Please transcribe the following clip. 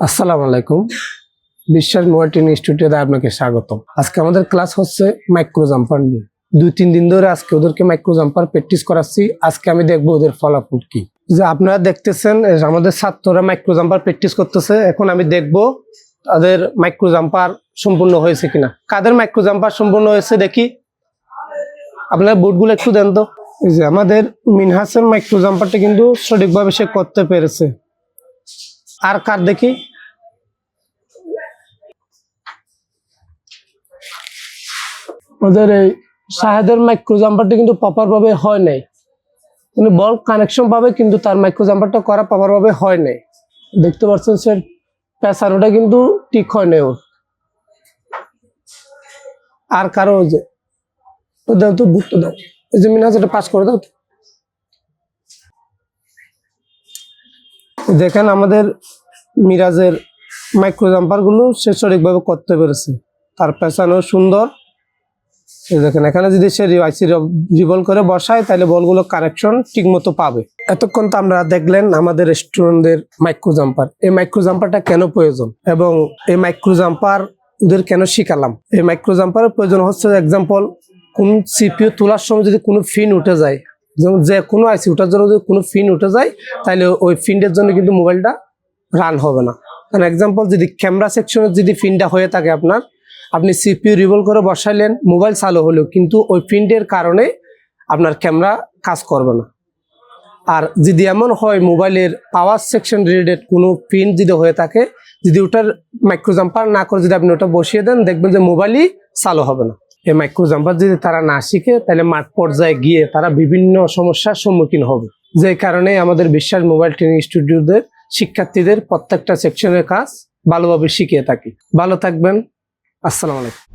আসসালামু আলাইকুম। বিশ্বাস মোবাইল ইনস্টিটিউটে আপনাকে স্বাগতম। আজকে আমাদের ক্লাস হচ্ছে মাইক্রো জাম্পার নিয়ে। দুই, তিন দিন ধরে আজকে ওদেরকে মাইক্রো জাম্পার প্র্যাকটিস করাচ্ছি। আজকে আমি দেখব ওদের ফলাফল কি। যে আপনারা দেখতেছেন আমাদের ছাত্ররা মাইক্রো জাম্পার প্র্যাকটিস করতেছে। এখন আমি দেখব তাদের মাইক্রো জাম্পার সম্পূর্ণ হয়েছে কিনা। কাদের মাইক্রো জাম্পার সম্পূর্ণ হয়েছে দেখি। আপনার বোর্ডগুলো একটু দেন তো। এই যে আমাদের মিনহাসের মাইক্রো জাম্পারটা কিন্তু সঠিকভাবে সে করতে পেরেছে। আর কার দেখি? ওদের এই শাহেদের মাইক্রো জাম্পারটা কিন্তু প্রপার ভাবে হয় নাই। উনি বল কানেকশন পাবে, কিন্তু তার মাইক্রো জাম্পারটা করা প্রপার ভাবে হয় নাই। দেখতে পাচ্ছেন সে পেছানোটা কিন্তু ঠিক হয় নাই ওর। আর কারও যে ও দাও তো বুটটা দাও। এই যে মিনাজ, এটা পাস করে দাও তো। দেখেন আমাদের মিরাজের মাইক্রো জাম্পারগুলো সে সঠিকভাবে করতে পেরেছে। তার পেছানো সুন্দর। দেখেন, এখানে যদি সে আইসি রিভল করে বসায়, তাহলে বলগুলো কানেকশন ঠিক মতো পাবে। এতক্ষণ তো আমরা দেখলেন আমাদের স্টুডেন্টদের মাইক্রো জাম্পার এই মাইক্রো জাম্পারটা কেন প্রয়োজন? এবং এই মাইক্রো জাম্পার ওদের কেন শিখালাম? এই মাইক্রো জাম্পারের প্রয়োজন হচ্ছে এক্সাম্পল কোন সিপিও তোলার সময় যদি কোনো ফিন উঠে যায় যেমন যে কোনো আইসি ওঠার জন্য যদি কোনো ফিন উঠে যায় তাহলে ওই ফিন্ডের জন্য কিন্তু মোবাইলটা রান হবে না। কারণ এক্সাম্পল যদি ক্যামেরা সেকশনের যদি ফিনটা হয়ে থাকে আপনার, আপনি সিপিইউ রিভল করে বসাইলেন মোবাইল চালু হলেও কিন্তু ওই ফিন্ডের কারণে আপনার ক্যামেরা কাজ করবে না। আর যদি এমন হয় মোবাইলের পাওয়ার সেকশন রিলেটেড কোনো পিন যদি হয়ে থাকে, যদি ওটার মাইক্রো জাম্পার না করে যদি আপনি ওটা বসিয়ে দেন, দেখবেন যে মোবাইলই চালু হবে না। এই মাইক্রো জাম্পার যদি তারা না শিখে, তাহলে মাঠ পর্যায়ে গিয়ে তারা বিভিন্ন সমস্যার সম্মুখীন হবে। যে কারণে আমাদের বিশ্বাস মোবাইল ট্রেনিং ইনস্টিটিউটদের শিক্ষার্থীদের প্রত্যেকটা সেকশনের কাজ ভালোভাবে শিখিয়ে থাকি। ভালো থাকবেন। আসসালামু আলাইকুম।